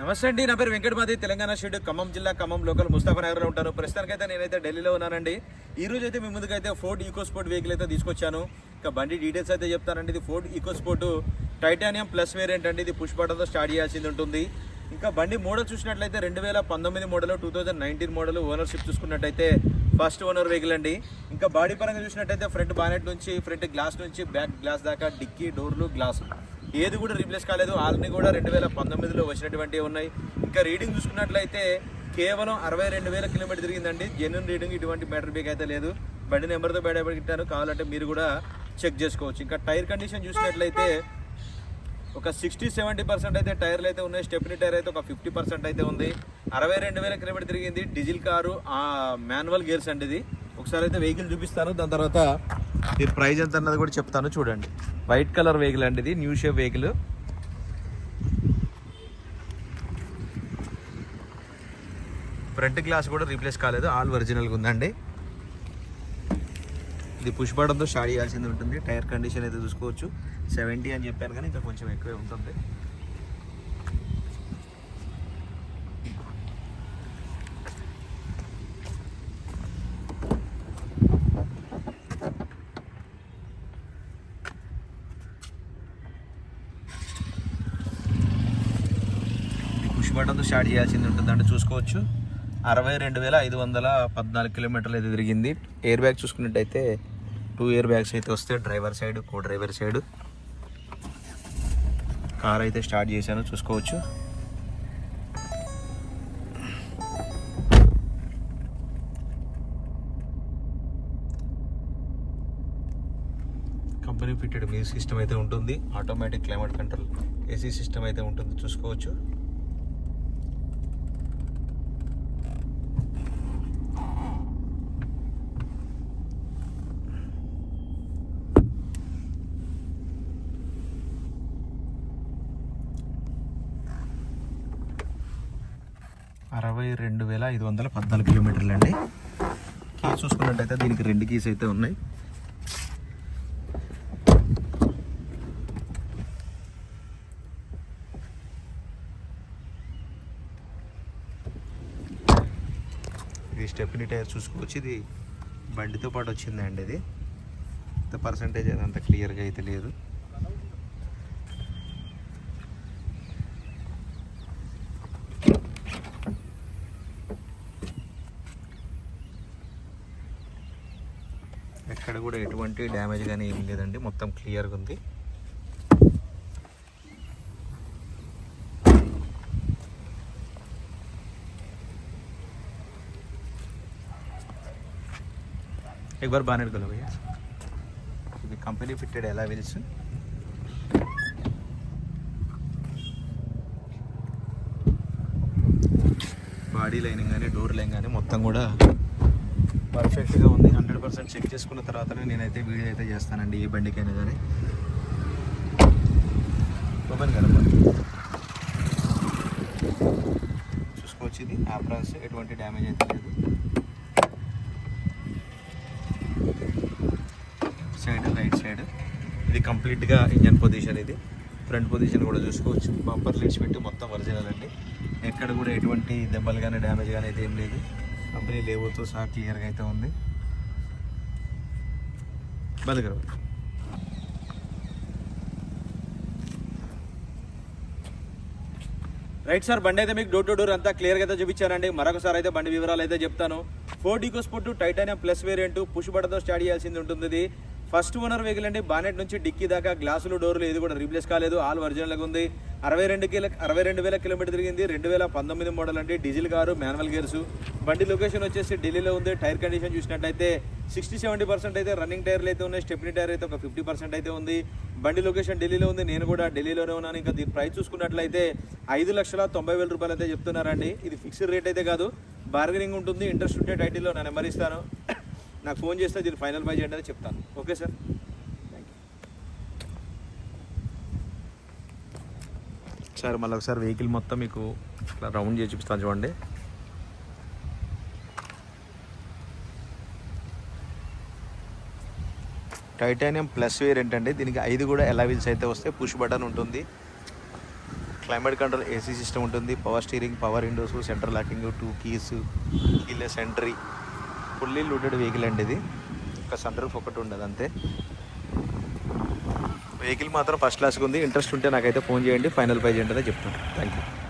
నమస్తే అండి. నా పేరు వెంకటమాది. తెలంగాణ షెడ్ ఖమ్మం జిల్లా ఖమ్మం లోకల్ ముస్తాఫా నగర్లో ఉంటాను ప్రస్తుతానికైతే నేనైతే ఢిల్లీలో ఉన్నానండి. ఈ రోజు అయితే మీ ముందుకైతే ఫోర్డ్ ఈకో స్పోర్ట్ వెహికల్ అయితే తీసుకొచ్చాను. ఇంకా బండి డీటెయిల్స్ అయితే చెప్తానండి. ఇది Ford eco sport titanium plus variant అండి. ఇది పుష్ బటన్తో స్టార్ట్ చేయాల్సింది ఉంటుంది. ఇంకా బండి మోడల్ చూసినట్లయితే రెండు వేల పంతొమ్మిది model two thousand nineteen model ownership చూసుకున్నట్టయితే ఫస్ట్ ఓనర్ వెహికల్ అండి. ఇంకా బాడీ పరంగా చూసినట్టయితే ఫ్రంట్ బానెట్ నుంచి ఫ్రంట్ గ్లాస్ నుంచి బ్యాక్ గ్లాస్ దాకా డిక్కీ డోర్లు గ్లాస్ ఏది కూడా రీప్లేస్ కాలేదు. వాళ్ళని కూడా రెండు వేల పంతొమ్మిదిలో వచ్చినటువంటివి ఉన్నాయి. ఇంకా రీడింగ్ చూసుకున్నట్లయితే కేవలం అరవై రెండు వేల కిలోమీటర్ తిరిగిందండి. జెన్యున్ రీడింగ్ ఇటువంటి బ్యాటరీ బ్యాక్ అయితే లేదు. బండి నెంబర్తో బయట పెట్టాను కావాలంటే మీరు కూడా చెక్ చేసుకోవచ్చు. ఇంకా టైర్ కండిషన్ చూసినట్లయితే ఒక సిక్స్టీ సెవెంటీ పర్సెంట్ అయితే టైర్లు అయితే ఉన్నాయి. స్టెప్నీ టైర్ అయితే ఒక ఫిఫ్టీ పర్సెంట్ అయితే ఉంది. అరవై రెండు వేల కిలోమీటర్ తిరిగింది. డీజిల్ కారు మాన్యువల్ గేర్స్ అండి ఇది. ఒకసారి అయితే వెహికల్ చూపిస్తాను. దాని తర్వాత దీని ప్రైజ్ ఎంత అన్నది కూడా చెప్తాను చూడండి. వైట్ కలర్ వెహికల్ అండి ఇది new shape vehicle front glass కూడా రీప్లేస్ కాలేదు ఆల్ ఒరిజినల్గా ఉందండి. ఇది పుష్ బటన్తో స్టార్ట్ చేయాల్సింది ఉంటుంది టైర్ కండిషన్ అయితే చూసుకోవచ్చు. సెవెంటీ అని చెప్పాను కానీ ఇంకా కొంచెం ఎక్కువే ఉంటుంది. పుష్ బటన్తో స్టార్ట్ చేయాల్సింది ఉంటుంది. అంటే చూసుకోవచ్చు. అరవై రెండు వేల ఐదు వందల పద్నాలుగు కిలోమీటర్లు అయితే తిరిగింది. ఎయిర్ బ్యాగ్ చూసుకున్నట్టయితే టూ ఇయర్ బ్యాగ్స్ అయితే వస్తే driver side co driver side car అయితే స్టార్ట్ చేశాను. చూసుకోవచ్చు. కంపెనీ ఫిట్టెడ్ మ్యూజిక్ సిస్టమ్ అయితే ఉంటుంది. Automatic climate control AC system అయితే ఉంటుంది. చూసుకోవచ్చు. అరవై రెండు వేల ఐదు వందల పద్నాలుగు కిలోమీటర్లు అండి. కీ చూసుకున్నట్టయితే దీనికి రెండు కీస్ అయితే ఉన్నాయి. ఇది స్టెఫినీ టైర్ చూసుకోవచ్చు. ఇది బండితో పాటు వచ్చిందండి ఇది. ఇంత పర్సంటేజ్ అంత క్లియర్గా అయితే లేదు. ఎక్కడ కూడా ఎటువంటి డ్యామేజ్ కానీ ఏం లేదండి మొత్తం క్లియర్గా ఉంది एक बार बानेट खोलो भैया ఇది కంపెనీ ఫిట్టెడ్ ఎలా వీల్స్ బాడీ లైనింగ్ కానీ డోర్ లైన్ కానీ మొత్తం కూడా పర్ఫెక్ట్గా ఉంది. హండ్రెడ్ పర్సెంట్ చెక్ చేసుకున్న తర్వాతనే నేనైతే వీడియో అయితే చేస్తానండి ఏ బండికైనా కానీ ఓపెన్ కదా చూసుకోవచ్చు ఇది ఆప్రాన్స్ ఎటువంటి డ్యామేజ్ అయితే లేదు. సైడ్ రైట్ సైడ్ ఇది కంప్లీట్గా ఇంజన్ పొజిషన్ ఇది. ఫ్రంట్ పొజిషన్ కూడా చూసుకోవచ్చు. బంపర్ లీడ్స్ పెట్టి మొత్తం ఒరిజినల్ అండి. ఎక్కడ కూడా ఎటువంటి దెబ్బలు కానీ డ్యామేజ్ కానీ అయితే ఏం లేదు. కంపెనీ లేబుల్తో సహా క్లియర్గా అయితే ఉంది. బలగర రైట్ సార్ బండి అయితే మీకు డోర్ టు డోర్ అంతా క్లియర్గా అయితే చూపించానండి మరొకసారి అయితే బండి వివరాలు అయితే చెప్తాను. Ford eco sport titanium plus variant push బటన్తో start చేయాల్సింది ఉంటుంది. ఫస్ట్ ఓనర్ వెహికల్ అండి. బానెట్ నుంచి డిక్కీ దాకా గ్లాసులు డోర్లు ఏది కూడా రీప్లేస్ కాలేదు. ఆల్ ఒరిజినల్గా ఉంది. అరవై రెండు కిలో అరవై రెండు వేల కిలోమీటర్ తిరిగింది. రెండు వేల పంతొమ్మిది మోడల్ అండి. Diesel car manual gears. బండి లొకేషన్ వచ్చేసి ఢిల్లీలో ఉంది. టైర్ కండిషన్ చూసినట్టయితే సిక్స్టీ సెవెంటీ పర్సెంట్ అయితే రన్నింగ్ టైర్లు అయితే ఉన్నాయి. స్టెప్నీ టైర్ అయితే ఒక ఫిఫ్టీ పర్సెంట్ అయితే ఉంది. బండి లొకేషన్ ఢిల్లీలో ఉంది. నేను కూడా ఢిల్లీలోనే ఉన్నాను. ఇంకా దీని ప్రైస్ చూసుకున్నట్లయితే ఐదు లక్షల తొంభై వేల రూపాయలు అయితే చెప్తున్నారండి. ఇది ఫిక్స్డ్ రేట్ అయితే కాదు. బార్గెనింగ్ ఉంటుంది. ఇంట్రెస్ట్ ఉంటే టైటిల్లో నా నెంబర్ ఇస్తాను. నాకు ఫోన్ చేస్తే దీన్ని ఫైనల్ బై చేయండి అని చెప్తాను. Okay sir? సార్ మళ్ళీ ఒకసారి వెహికల్ మొత్తం మీకు ఇట్లా రౌండ్ చేసి చూపిస్తాను చూడండి. టైటానియం ప్లస్ వేరియంట్ అండి దీనికి ఐదు కూడా ఎలావిల్స్ అయితే వస్తే పుష్ బటన్ ఉంటుంది. క్లైమేట్ కంట్రోల్ ఏసీ సిస్టమ్ ఉంటుంది. Power steering power windows centre locking two keys keyless entry. Fully loaded vehicle అండి ఇది. ఒక సన్ రూఫ్ ఒకటి ఉండదు అంతే. వెహికల్ మాత్రం ఫస్ట్ క్లాస్గా ఉంది. ఇంట్రెస్ట్ ఉంటే నాకైతే ఫోన్ చేయండి. ఫైనల్ ప్రైజ్ ఏంటో చెప్తాను. Thank you